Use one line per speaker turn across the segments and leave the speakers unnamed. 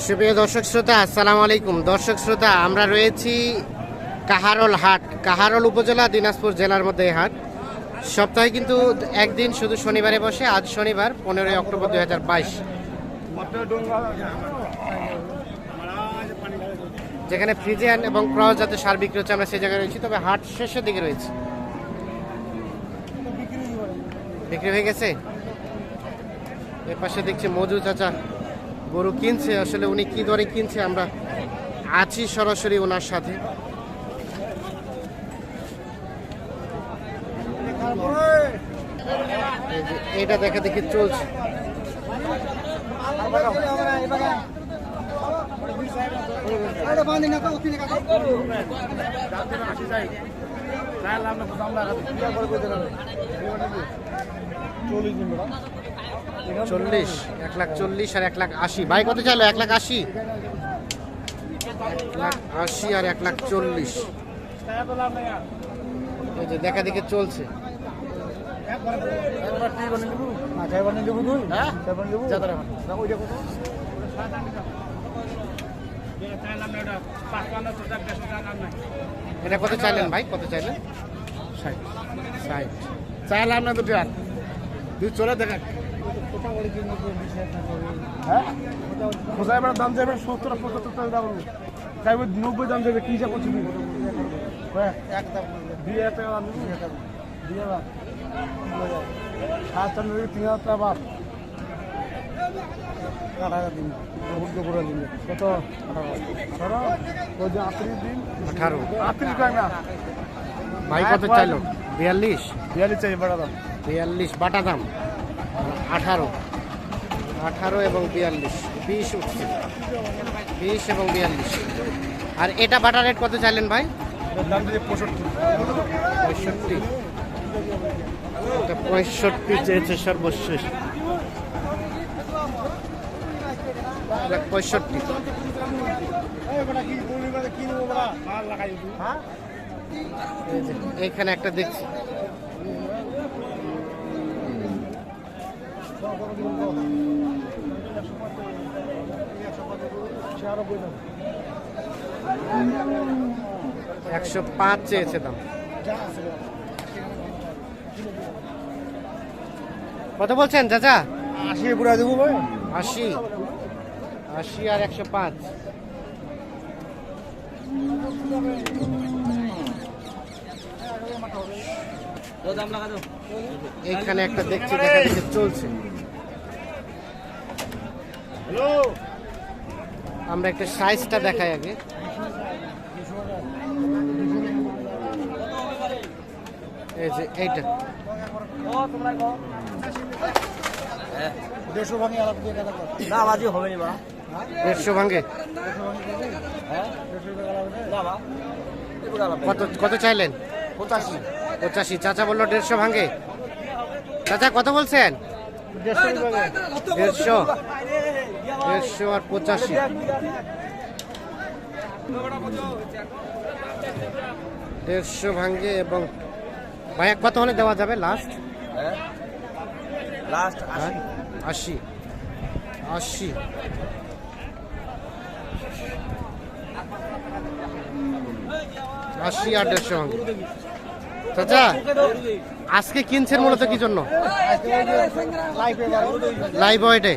সুপ্রিয় দর্শক শ্রোতা, আসসালামু আলাইকুম। দর্শক শ্রোতা, আমরা রয়েছি কাহারল হাট। কাহারল উপজেলা দিনাজপুর জেলার মধ্যে এই হাট। সপ্তাহে কিন্তু একদিন শুধু শনিবারে বসে, আজ শনিবার, পনেরোই অক্টোবর দুই হাজার বাইশ। যেখানে ফ্রিজিয়ান এবং ক্রস জাতের সার বিক্রি হচ্ছে আমরা সেই জায়গায় রয়েছি, তবে হাট শেষের দিকে রয়েছে। বিক্রি হয়ে গেছে? এর পাশে দেখছি মজু চাচা। গরু কিনছে, আসলে উনি কি দরে কিনছে আমরা আছি সরাসরি ওনার সাথে। এটা দেখা দেখি চলছে। চল্লিশ এক লাখ চল্লিশ আর এক লাখ আশি। ভাই, কত চাইলো? এক লাখ আশি? এক লাখ আশি আর এক লাখ চল্লিশ। দেখা দেখে চলছে। এটা কত চাইলেন ভাই? কত চাইলেন? ষাট। ষাট।
চাইলাম না দুটো আর। তুই চলে দেখা হ্যাঁ? খোঁজা এবার দাম যাবে? সত্তর পঁচাত্তর দাম চাইবে নব্বই দাম যাবে কি হিসাব করছি? হ্যাঁ, দুই হাজার টাকা দাম দুই হাজার। সাত চার নব্বই তিন হাজার টাকা বাদ। আট হাজার দিন। উর্দু করে দিন। কত? আঠারো ওই যে আটত্রিশ দিন।
আঠারো।
আটত্রিশ টাকা না?
ভাই কত চাইলো? বিয়াল্লিশ?
বিয়াল্লিশ চাই বেড়া দাম।
বিয়াল্লিশ বাটা দাম? আঠারো। আঠারো এবং বিয়াল্লিশ। বিশ উঠছে। বিশ এবং বিয়াল্লিশ। আর এটা বাটা রেট কত চাইলেন ভাই?
পঁয়ষট্টি।
পঁয়ষট্টি। চেয়েছে সর্বশেষ। পঁয়ষট্টি। এই যে, এইখানে একটা দেখছি। একশো পাঁচ চেয়েছে দাম। কত বলছেন চাচা?
আশি পুরা দেবো ভাই।
আশি। আশি আর একশো পাঁচ। এখানে একটা দেখছি দেখা চলছে। আমরা একটা সাইজটা দেখাই আগে। এই যে এইটা।
দেড়শো ভাঙি
না বাজি হবে নি
দেড়শো
হ্যাঁ?
কত কত চাইলেন?
পঁচাশি।
পঁচাশি। চাচা বলল দেড়শো ভাঙ্গে চাচা কত বলছেন?
দেড়শো।
দেড়শো আর পঁচাশি। দেড়শো ভাঙ্গে এবং ভাইয়া কত হলে দেওয়া যাবে লাস্ট
হ্যাঁ? লাস্ট
হ্যাঁ? আশি। আশি। আশি আর দেড়শো ভাঙ্গে। চাচা, আজকে কিনছেন মূলত কি জন্য? লাইভ ওয়েটে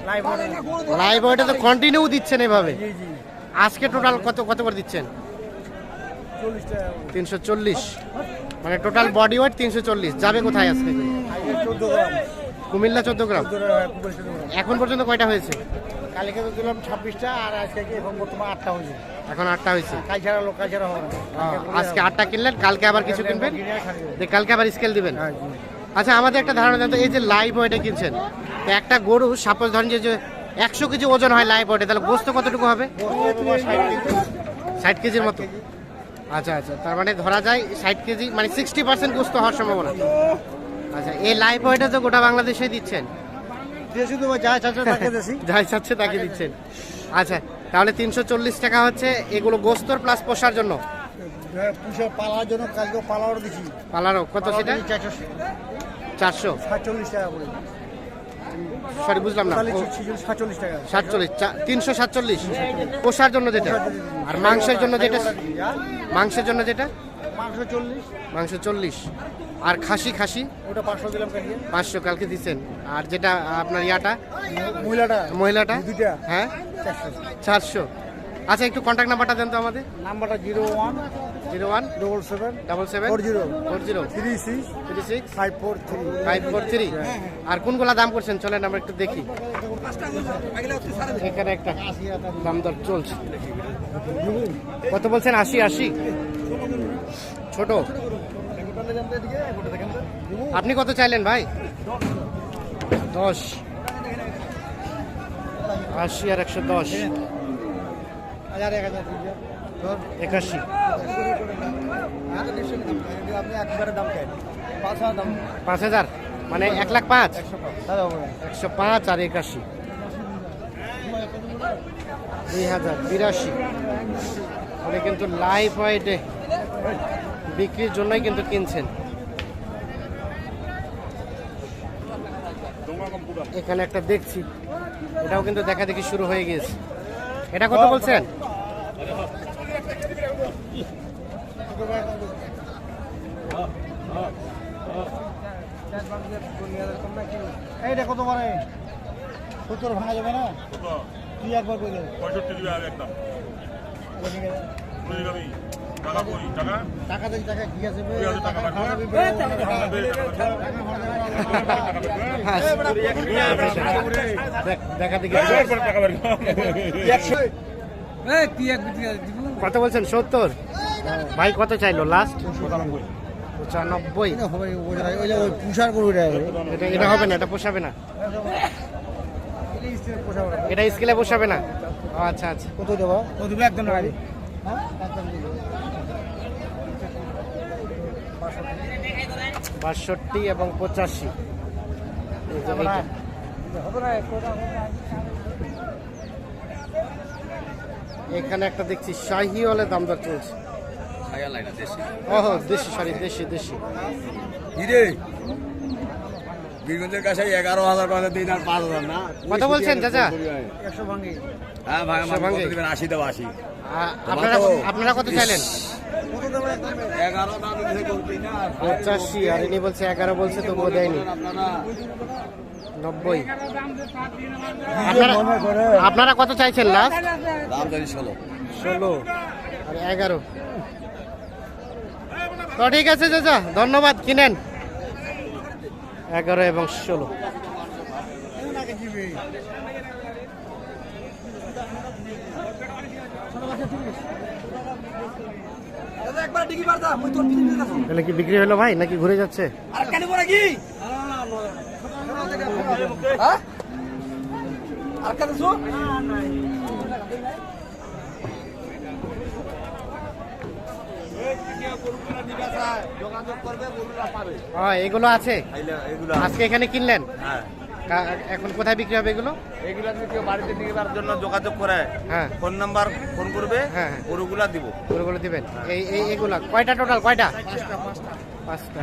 লাইভ ওয়েটে তো কন্টিনিউ দিচ্ছেন এভাবে। আজকে টোটাল কত কত করে দিচ্ছেন? তিনশো চল্লিশ। মানে টোটাল বডি ওয়েট তিনশো চল্লিশ। যাবে কোথায় আজকে? কুমিল্লা চোদ্দ গ্রাম। এখন পর্যন্ত কয়টা হয়েছে?
কালকে তো দিলাম ছাব্বিশটা আর আজকে এখন বর্তমান আটটা হয়েছে।
এখন আটটা হয়েছে?
কাল ছাড়া লোক কাল ছাড়া হবে না।
আজকে আটটা কিনলেন কালকে আবার কিছু কিনবেন? কালকে আবার স্কেল দিবেন?
হ্যাঁ
আচ্ছা আমাদের একটা ধারণা দেন তো এই যে লাইভ ওয়েটে কিনছেন একটা গরু সাপোজ ধরেন যে- যে একশো কেজি ওজন হয় লাইভ ওয়েটে তাহলে গোস্ত কতটুকু হবে? ষাট কেজির মতো। আচ্ছা আচ্ছা তার মানে ধরা যায় ষাট কেজি মানে সিক্সটি পার্সেন্ট গোস্ত হওয়ার সম্ভাবনা। আচ্ছা এই লাইভ ওয়েটে তো গোটা বাংলাদেশে দিচ্ছেন।
দেশি তো যা চাচ্ছে তাকে দেশি।
যাই চাচ্ছে তাকে দিচ্ছেন। আচ্ছা তাহলে তিনশো চল্লিশ টাকা হচ্ছে এগুলো গোস্তর প্লাস পোষার জন্য?
পুষে পালার জন্য কালকে পালাওয়ার দিছি।
পালারও কত সেটা?
চারশো। সাতচল্লিশ টাকা করে।
সরি বুঝলাম না।
সাতচল্লিশ
তিনশো সাতচল্লিশ? পোষার জন্য যেটা? আর মাংসের জন্য যেটা? মাংসের জন্য যেটা?
মাংস চল্লিশ।
মাংস চল্লিশ। আর খাসি খাসি?
ওটা পাঁচশো দিলাম কাটিয়ে
পাঁচশো কালকে দিচ্ছেন আর যেটা আপনার ইয়াটা?
মহিলাটা।
মহিলাটা?
দুইটা।
হ্যাঁ?
চারশো।
আচ্ছা একটু কন্ট্যাক্ট নাম্বারটা দেন তো আমাদের।
নাম্বারটা zero one
zero one
double seven
double seven
four zero
four zero
three six
three six
five four three.
Five four three. আর কোনগুলা দাম করছেন? চলেন আমরা একটু দেখি। এখানে একটা দাম দর চলছে। কত বলছেন? আশি আশি। ছোট। আপনি কত চাইলেন ভাই? দশ। আশি আর একশো দশ। একাশি।
পাঁচ হাজার?
মানে এক লাখ পাঁচ? একশো পাঁচ আর একাশি। দুই হাজার, বিরাশি। উনি কিন্তু লাইফ ওয়েটে বিক্রির জন্যই কিন্তু কিনছেন। এখানে একটা দেখছি। এটাও কিন্তু দেখা দেখি শুরু হয়ে গেছে এটা কত বলছেন?
এইটা কত সত্তর ভাঙা যাবে না? তুই একবার করে দেবে
পঁয়ষট্টি দিবে আর একদম কুড়ি যাবি। টাকা কই? টাকা?
টাকা দেখি টাকা কি আছে?
টাকা
টাকা
পাঠাবি।
ভাড়া দিবে,
টাকা
টাকা
দে, টাকা দে।
দেখ- দেখা দেখি।
বের করে টাকা বের কর।
কত বলছেন? সত্তর? ভাই কত চাইলো? লাস্ট পঁচানব্বই।
এটা
এটা এটা হবে না এটা পোষাবে না। এটা স্কেলে পোষাবে না। আচ্ছা আচ্ছা।
কত দেবো? কত দেবো? একদম গাড়ি
বাষট্টি এবং পঁচাশি। এখানে একটা দেখছি শাহি হলে দাম দর চলছে। ওহো দেশি সরি দেশি দেশি।
হিরে বীরগঞ্জের কাছে এগারো হাজার দিন আর পাঁচ হাজার না।
কত বলছেন চাচা?
একশো ভাঙি
হ্যাঁ
ভাঙে।
আশি দেবো আশি।
আপনারা আপনারা কত চাইলেন? পঁচাশি আর ইনি বলছে এগারো বলছে তবুও দেয়নি। নব্বই। আপনারা আপনারা কত চাইছেন লাস্ট
ষোলো
ষোলো। আর এগারো। তো ঠিক আছে চাচা ধন্যবাদ কিনেন। এগারো এবং ষোলো। তাহলে কি বিক্রি হলো ভাই নাকি ঘুরে যাচ্ছে? হ্যাঁ? এগুলো আছে। আজকে এখানে কিনলেন?
হ্যাঁ।
এখন কোথায় বিক্রি হবে এগুলো?
এগুলো যদি কেউ বাড়িতে নিবার জন্য যোগাযোগ করে
হ্যাঁ।
ফোন নাম্বার ফোন করবে
হ্যাঁ, হ্যাঁ।
গরুগুলা দিব।
গরুগুলো দিবেন। এই এই এগুলা। কয়টা টোটাল কয়টা? পাঁচটা। পাঁচটা।